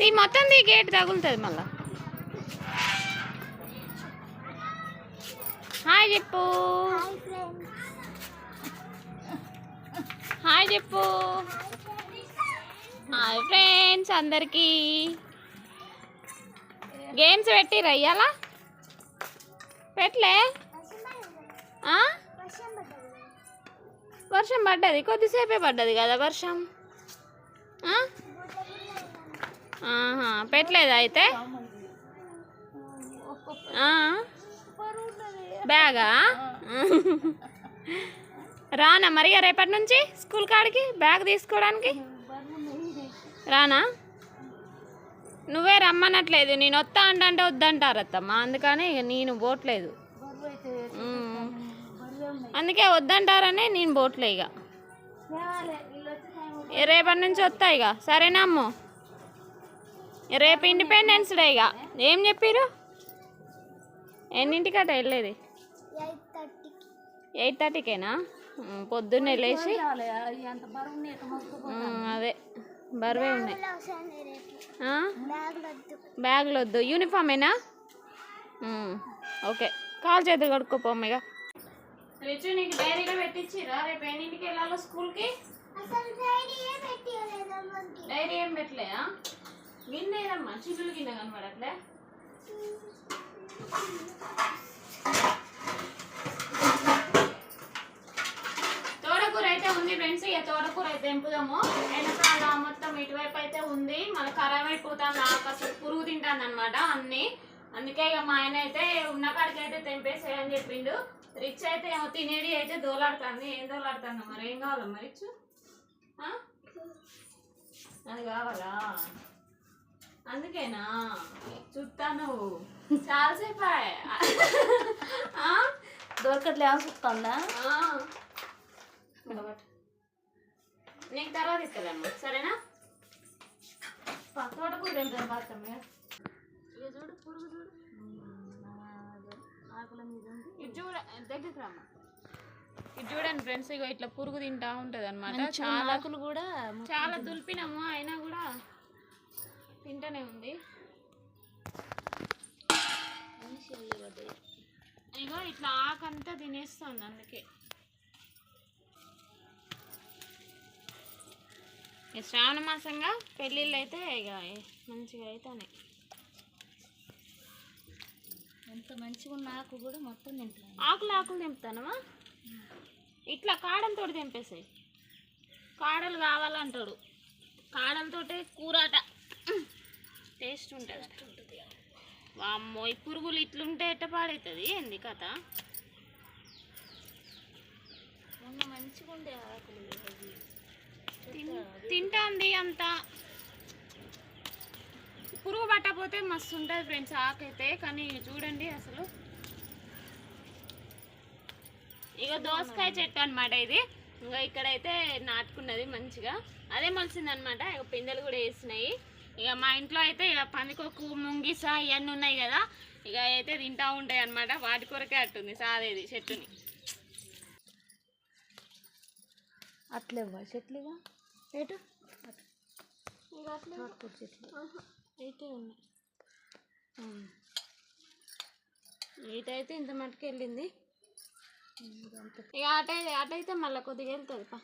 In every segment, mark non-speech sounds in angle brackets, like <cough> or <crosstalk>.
ఈ మొత్తం the gate తగులుతుంది మళ్ళా. హాయ్ చెప్పు హాయ్ చెప్పు హాయ్ ఫ్రెండ్స్ అందరికీ. గేమ్స్ పెట్టిరయ్యాలా ఇయ్యాల? పెట్టలే? ఆ? వర్షం పడ్డది కొద్దిసేపే పడ్డది కదా వర్షం? పెట్టలేదు పెట్టలేదా అయితే? బ్యాగా? రానా మరి రేపటి నుంచి స్కూల్ కాడికి బ్యాగ్ తీసుకోవడానికి? రానా? నువ్వే రమ్మనట్లేదు నేను వస్తా అంటే వద్దంటారు అత్తమ్మ అందుకని ఇక నేను పోట్లేదు అందుకే వద్దంటారనే నేను పోట్లే ఇక రేపటి నుంచి వస్తాయి ఇక సరేనా అమ్ము? రేపు ఇండిపెండెన్స్ డే ఇక ఏం చెప్పారు ఎన్నింటికట వెళ్ళేది? ఎయిట్ థర్టీకేనా? పొద్దున్నే లేచి. అదే. బరువే ఉన్నాయి. ఆ? బ్యాగ్లు వద్దు యూనిఫామేనా? ఓకే. కాల్ చేతులు కడుక్కోపోమ్మ ఇక రిచు నీకు డైరీలో పెట్టించిరా రేపు ఎన్నింటికి వెళ్ళాలో స్కూల్కి? డైరీ ఏం పెట్టలేదా? గిన్నెదమ్మా చిల్లులు గిన్నె కనబడట్లే. తోటకూర అయితే ఉంది ఫ్రెండ్స్ ఇక తోటకూర అయితే తెంపుదాము. వెనకాల మొత్తం ఇటువైపు అయితే ఉంది. మన ఖరాబ్ అయిపోతుంది ఆకు అసలు పురుగు తింటాను అనమాట అన్ని. అందుకే ఇక మా ఆయన అయితే ఉన్న కాడికి అయితే తెంపేసేయని చెప్పిండు. రిచ్ అయితే ఏమో తినేది అయితే దోలాడుతుంది. ఏం దోలాడుతుంది మరి? ఏం కావాలా మరి రిచ్? అది కావాలా? అందుకేనా? చూస్తాను చాలాసేపు? దొరకట్లే చూస్తుందా. నీకు తర్వాత ఇస్తాను సరేనా? తోట కూడా ఇక చూడు పురుగు చూడు. ఇది చూడ దగ్గరికి రామ్మా. ఇది చూడండి ఫ్రెండ్స్ ఇగో ఇట్లా పురుగు తింటా ఉంటది అనమాట చాలా ఆకులు కూడా చాలా దులిపినాము అయినా కూడా తింటూనే ఉంది. ఇగో ఇట్లా ఆకంతా తినేస్తుంది అందుకే. శ్రావణ మాసంగా పెళ్ళిళ్ళు అయితే ఇక మంచిగా అవుతాయి ఎంత మంచిగా ఉన్న ఆకు కూడా మొత్తం తింటున్నాను. ఆకులు ఆకులు తెంపుతానవా? ఇట్లా కాడలతో తెంపేసాయి. కాడలు కావాలంటాడు. కాడలతోటే కూరాట. టేస్ట్ ఉంటుంది. వామ్మో ఈ పురుగులు ఇట్లుంటే ఎట్ట పాడవుతుంది ఏంది కథ? మొన్న మంచిగా ఉండే ఆకులు తింటాంది అంత. పురుగు పట్టకపోతే మస్తు ఉంటుంది ఫ్రెండ్స్ ఆకైతే. కానీ చూడండి అసలు. ఇక దోసకాయ చెట్టు అనమాట ఇది. ఇంకా ఇక్కడైతే నాటుకున్నది మంచిగా. అదే మొలిసింది అనమాట ఇక పిందెలు కూడా వేసినాయి. ఇక మా ఇంట్లో అయితే ఇక పందికొక్కు ముంగిస ఇవన్నీ ఉన్నాయి కదా. ఇక అయితే తింటా ఉంటాయి అనమాట వాటి కొరకే అట్టుంది సాదేది చెట్టుని. అట్లేవా చెట్లుగా? ఏటు? ఇక అట్లే. చెట్లు. Hmm. అయితే ఉన్నాయి. ఇటైతే ఇంత మటుకు వెళ్ళింది. ఇక అటు అటైతే మళ్ళీ కొద్దిగా వెళ్తుంది పా.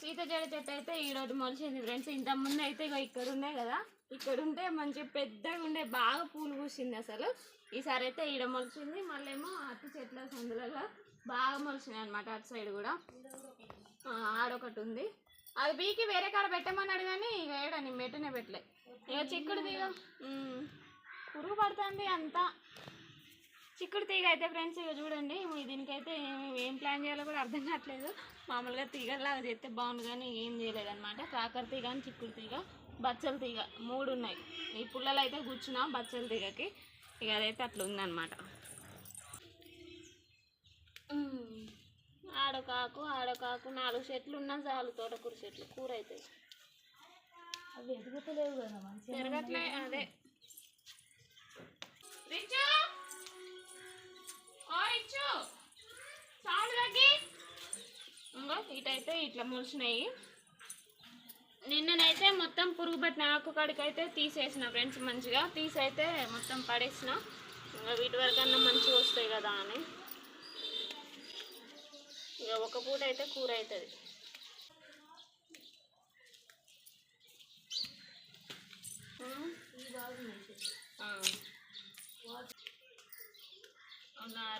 సీత జడ చెట్టు అయితే ఈరోజు మొలిచింది ఫ్రెండ్స్ ఇంతకుముందు అయితే ఇక ఇక్కడ ఉండే కదా. ఇక్కడ ఉంటే మంచి పెద్దగా ఉండే బాగా పూలు పూసింది అసలు. ఈసారి అయితే ఈడ మొలిచింది మళ్ళీ ఏమో అట్టి చెట్ల సందులలో బాగా మొలిచినాయి అనమాట అటు సైడ్ కూడా. ఆడొకటి ఉంది. అది బీకి వేరే కాడ పెట్టమన్నాడు కానీ ఇక ఏడ నేను పెట్టనే పెట్టలే. ఇక చిక్కుడు తీగ. పురుగు పడుతుంది అంతా. చిక్కుడు తీగ అయితే ఫ్రెండ్స్ ఇక చూడండి దీనికైతే ఏం- ప్లాన్ చేయాలో కూడా అర్థం కావట్లేదు. మామూలుగా తీగలాగా చేస్తే బాగుండు కానీ ఏం చేయలేదు అనమాట కాకర తీగ అని చిక్కుడు తీగ బచ్చల తీగ మూడు ఉన్నాయి. ఈ పుల్లలు అయితే కూర్చున్నాం బచ్చల తీగకి. ఇక అదైతే అట్లా ఉందన్నమాట ఆడొక ఆకు ఆడొక ఆకు నాలుగు చెట్లు ఉన్నా చాలు తోటకూర చెట్లు కూర అవుతుంది అవి ఎదుగుతలేవు కదా మంచిగా పెరగట్లే అదే. రిచు! ఓ రిచు! సౌండ్ తగ్గి. ఇటైతే ఇట్లా మొలిచినాయి. నిన్ననైతే మొత్తం పురుగు పట్టిన ఆకు కాడికైతే తీసేసిన ఫ్రెండ్స్ మంచిగా. తీసైతే మొత్తం పడేసిన. ఇంకా వీటి వరకన్నా మంచిగా వస్తాయి కదా అని. ఇక ఒక పూట అయితే కూర అవుతుంది.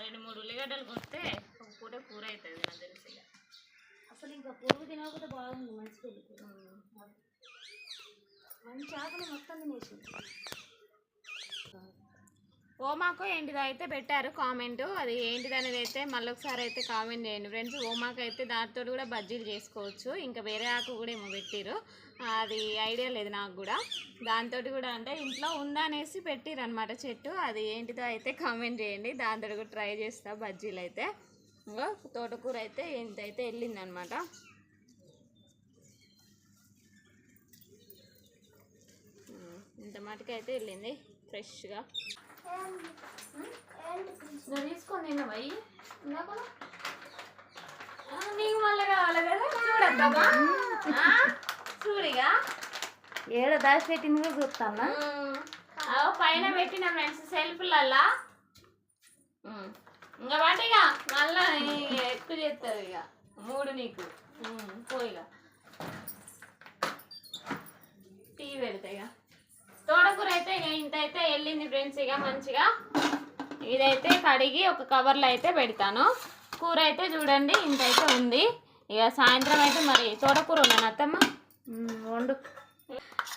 రెండు మూడు ఉల్లిగడ్డలు కొడితే ఒక పూట కూర అవుతుంది నాకు తెలిసి. అసలు ఇంకా పురుగు తినకపోతే బాగుంది మంచి మంచి ఆకులు మొత్తం తినేసింది. ఓమాకు ఏంటిదో అయితే పెట్టారు కామెంట్. అది ఏంటిది అనేది అయితే మళ్ళీ ఒకసారి అయితే కామెంట్ చేయండి. ఫ్రెండ్స్ ఓమాకు అయితే దానితోటి కూడా బజ్జీలు చేసుకోవచ్చు. ఇంకా వేరే ఆకు కూడా ఏమో పెట్టిరు. అది ఐడియా లేదు నాకు కూడా. దాంతో కూడా అంటే ఇంట్లో ఉందా అనేసి పెట్టిరు అనమాట చెట్టు. అది ఏంటిదో అయితే కామెంట్ చేయండి. దాంతో కూడా ట్రై చేస్తా బజ్జీలు అయితే. ఇంకా తోటకూర అయితే ఇంతైతే వెళ్ళిందనమాట ఇంత మటుకైతే వెళ్ళింది ఫ్రెష్గా. నువ్వు తీసుకొని తిన్నావా? ఇందాక? నీకు మళ్ళీ కావాలి కదా? చూడిగా? ఏడ దాచి పెట్టింది కూడా చూస్తానా? పైన పెట్టిన ఫ్రెండ్స్ సెల్ఫ్లల్లా ఇంకా వాటిగా మళ్ళా ఎక్కువ చేస్తుంది ఇక. మూడు నీకు. పోయిగా టీ పెడతా ఇక. తోటకూర అయితే ఇక ఇంత అయితే వెళ్ళింది ఫ్రెండ్స్ ఇక మంచిగా. ఇదైతే కడిగి ఒక కవర్లో అయితే పెడతాను. కూర అయితే చూడండి ఇంత అయితే ఉంది. ఇక సాయంత్రం అయితే మరి తోటకూర ఉన్నాను అత్తమ్మ? వండు.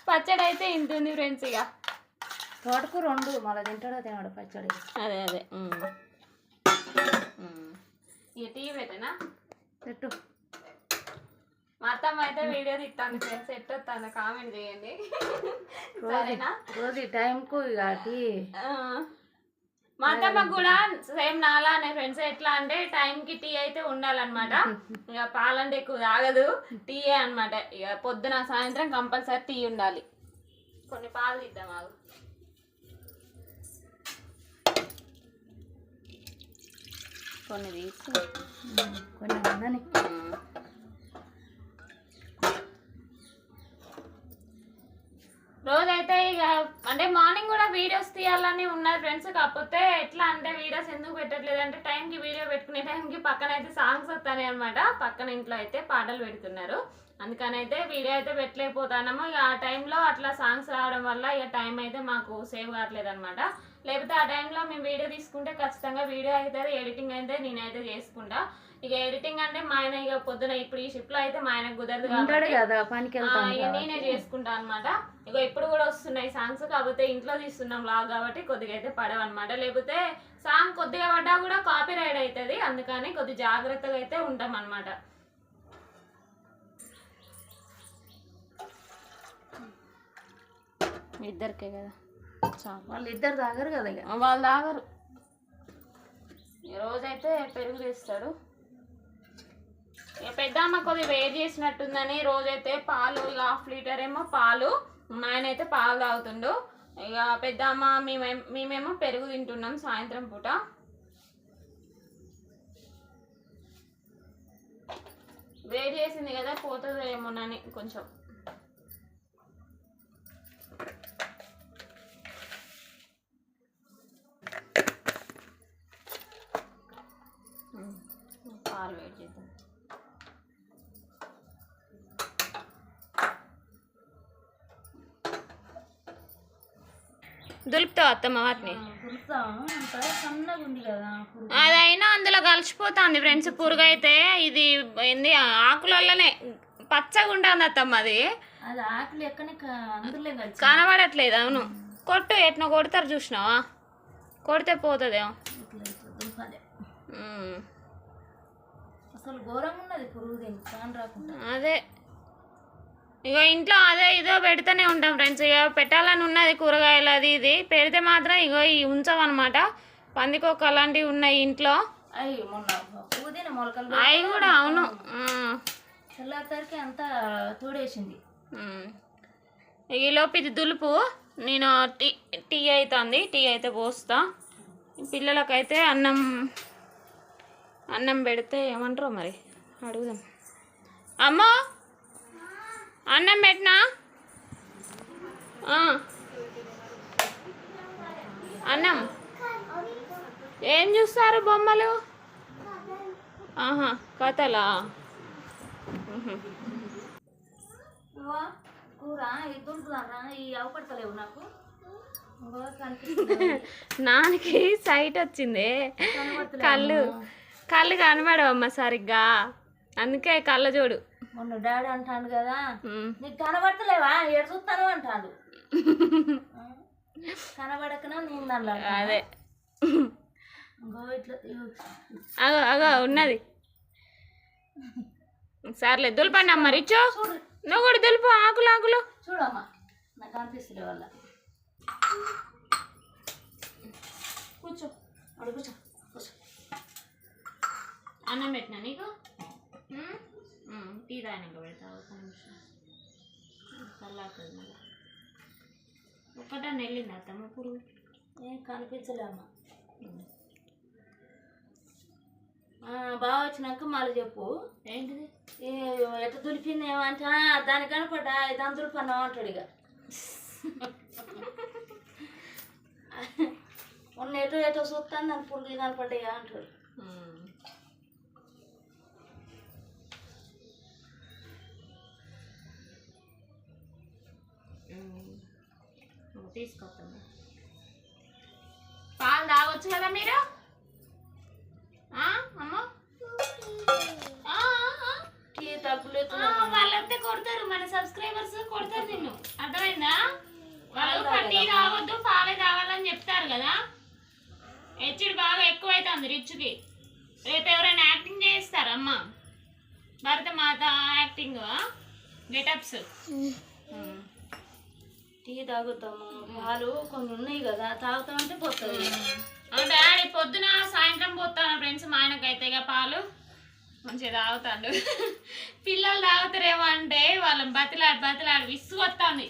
పచ్చడి అయితే ఇంత ఉంది ఫ్రెండ్స్ ఇక. తోటకూర వండు మళ్ళీ తింటాడో తినడు పచ్చడి. అదే అదే. ఇక టీ పెట్టనా? పెట్టు. మా అత్తమ్మ అయితే వీడియో తీస్తాను ఫ్రెండ్స్ ఎట్ వస్తాను కామెంట్ చేయండి. సరేనా? రోజు టైంకు ఇక టీ ఆ. మా కూడా సేమ్ నాలానే ఫ్రెండ్స్ ఎట్లా అంటే టైంకి టీ అయితే ఉండాలన్నమాట. ఇక పాలంటే ఎక్కువ తాగదు టీయే అన్నమాట. ఇక పొద్దున సాయంత్రం కంపల్సరీ టీ ఉండాలి. కొన్ని పాలు తీద్దాం ఆగు. కొన్ని తీసి కొన్ని రోజైతే ఇక అంటే మార్నింగ్ కూడా వీడియోస్ తీయాలని ఉన్నారు ఫ్రెండ్స్. కాకపోతే ఎట్లా అంటే వీడియోస్ ఎందుకు పెట్టట్లేదు అంటే టైంకి వీడియో పెట్టుకునే టైంకి పక్కన అయితే సాంగ్స్ వస్తాయి అనమాట పక్కన ఇంట్లో అయితే పాటలు పెడుతున్నారు. అందుకని అయితే వీడియో అయితే పెట్టలేకపోతున్నాము. ఇక ఆ టైంలో అట్లా సాంగ్స్ రావడం వల్ల ఇక టైం అయితే మాకు సేవ్ కావట్లేదు అనమాట లేకపోతే ఆ టైంలో మేము వీడియో తీసుకుంటే ఖచ్చితంగా వీడియో అయితే ఎడిటింగ్ అయితే నేనైతే చేసుకుంటా. ఇక ఎడిటింగ్ అంటే మా ఆయన ఇక పొద్దున ఇప్పుడు ఈ షిప్లో అయితే మా ఆయనకు కుదరదు ఉంటాడు కదా పనికి నేనే చేసుకుంటా అనమాట ఇక ఇప్పుడు కూడా వస్తున్నాయి సాంగ్స్ కాకపోతే ఇంట్లో తీస్తున్నాం లాగ్ కాబట్టి కొద్దిగా అయితే పడవు అనమాట లేకపోతే సాంగ్ కొద్దిగా పడ్డా కూడా కాపీ రైడ్ అవుతుంది అందుకని కొద్ది జాగ్రత్తగా అయితే ఉంటాం అనమాట ఇద్దరికే కదా. చాలు. వాళ్ళు ఇద్దరు తాగరు కదా వాళ్ళు తాగరు. ఈ రోజైతే పెరుగు తెస్తాడు. పెద్దమ్మ కొద్దిగా వేడి చేసినట్టుందని రోజైతే పాలు ఇక హాఫ్ లీటర్ ఏమో పాలు. మా ఆయన అయితే పాలు తాగుతుండు. ఇక పెద్దమ్మ మేమే మేమేమో పెరుగు తింటున్నాం సాయంత్రం పూట. వేడి చేసింది కదా పోతుంది ఏమోనని కొంచెం. పాలు వేడి చేద్దాం. దులుపుతావు అత్తమ్మ వాటిని అదైనా అందులో కలిసిపోతుంది ఫ్రెండ్స్ పురుగు అయితే ఇది ఏంది ఆకులలోనే పచ్చగా ఉంటుంది అత్తమ్మ అది. కనబడట్లేదు అవును. కొట్టు ఎట్నో కొడతారు చూసినావా? కొడితే పోతుందేమో. అసలు ఘోరంగా ఉన్నది పురుగు రాకుండా. అదే. ఇక ఇంట్లో అదే ఇదో పెడుతూనే ఉంటాం ఫ్రెండ్స్. ఇక పెట్టాలని ఉన్నది కూరగాయలు అది ఇది. పెడితే మాత్రం ఇగో ఈ ఉంచమన్నమాట పందికొక్క అలాంటివి ఉన్నాయి ఇంట్లో. అవి కూడా అవును. తెల్లారిసరికి అంతా తోడేసింది. ఇక ఈలోపు ఇది దులుపు. నేను టీ టీ అవుతుంది టీ అయితే పోస్తా. పిల్లలకైతే అన్నం అన్నం పెడితే ఏమంటారో మరి? అడుగుదాం. అమ్మో! అన్నం పెట్టినా. అన్నం. ఏం చూస్తారు బొమ్మలు? ఆహా కథలా? కూర ఇది దొరుకుతుందా? ఈ అవపడతలేవు నాకు. ఇవ్వ, కనిపిస్తుంది. <laughs> నాన్నకి సైట్ వచ్చింది. కళ్ళు కళ్ళు కనబడవమ్మ సరిగ్గా. అందుకే కళ్ళ చూడు మొన్న డాడీ అంటాడు కదా. నీకు కనబడతలేవా? ఏడు చూస్తాను అంటాడు. కనబడకనే నేను దానిలో అదే. అగో అగో ఉన్నది. సర్లే దులపండి అమ్మ రిచు. చూడు. నువ్వు కూడా దులుపు ఆకులు ఆకులు. చూడమ్మా నాకు అనిపిస్తుంది వల్ల కూర్చో కూర్చో కూర్చో. అన్నం పెట్టినా నీకు? టీ తాగినాక పెడతా ఒక నిమిషం. చల్లారుతుంది మళ్ళీ ఒక్కటన్నా వెళ్ళింది అత్తమ్మ పురుగు ఏం కనిపించలేమ్మా బాగా వచ్చినాక మళ్ళీ చెప్పు. ఏంటిది? ఏ ఎట్లా దులిపింది ఏమంట దాని కనపడ్డా దాని దులిపన్నావు అంటాడు ఇక. <laughs> మొన్న ఎటో ఎటో చూస్తాను దాని పురుగులు కనపడ్డాయి అంటాడు. తీసుకొస్తాను పాలు తాగొచ్చు కదా మీరు? ఆ, అమ్మ? వాళ్ళంతా కొడతారు మన సబ్స్క్రైబర్స్ కొడతారు నిన్ను. అర్థమైందా? వాళ్ళు పట్టి తాగొద్దు పాలే తాగాలని చెప్తారు కదా. హెచ్చుడు బాగా ఎక్కువైతుంది రిచ్కి. రేపు ఎవరైనా యాక్టింగ్ చేస్తారు అమ్మ? భరతమాత యాక్టింగ్ గెటప్స్ టీ తాగుతాము. పాలు కొన్ని ఉన్నాయి కదా తాగుతామంటే పోతుంది. డాడీ పొద్దున సాయంత్రం పోతాను ఫ్రెండ్స్ మా ఆయనకైతే ఇక పాలు. మంచిగా తాగుతాడు. పిల్లలు తాగుతారేమో అంటే వాళ్ళని బతిలాడి బతిలాడి విసుగు వస్తుంది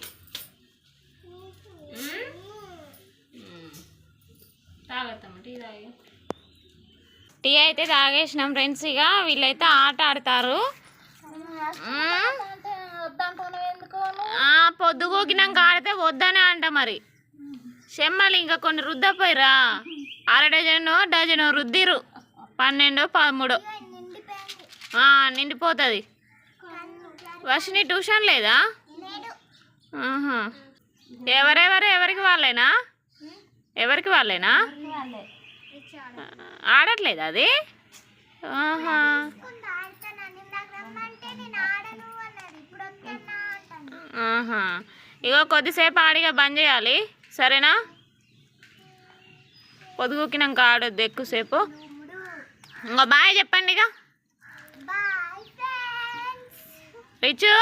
తాగొద్దాము టీ తాగి. టీ అయితే తాగేసినాం ఫ్రెండ్స్ ఇక వీళ్ళైతే ఆట ఆడతారు. పొద్దుగోకినాక ఆడితే వద్దనే అంట మరి. చెమ్మలు ఇంకా కొన్ని రుద్దపోయిరా. అర డజను డజను రుద్దిరు. పన్నెండు పదమూడు. నిండిపోతుంది. వర్షిని ట్యూషన్ లేదా. ఎవరెవరు? ఎవరికి వాళ్ళేనా? ఎవరికి వాళ్ళేనా? ఆడట్లేదు అది? ఆహా. ఆహా. ఇగో కొద్దిసేపు ఆడిగా బంద్ చేయాలి. సరేనా? పొదుగుకినాక ఆడొద్దు ఎక్కువసేపు. ఇంకో బాయ్ చెప్పండి ఇక రిచు?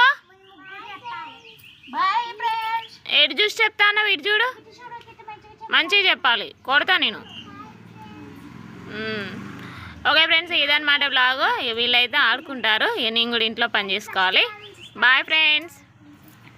ఎటు చూసి చెప్తాను ఇటు చూడు. మంచిగా చెప్పాలి. కొడతా నేను. ఓకే ఫ్రెండ్స్ ఇదన్నమాట బ్లాగ్. వీళ్ళైతే ఆడుకుంటారు. ఇక నేను కూడా ఇంట్లో పని చేసుకోవాలి. Bye friends.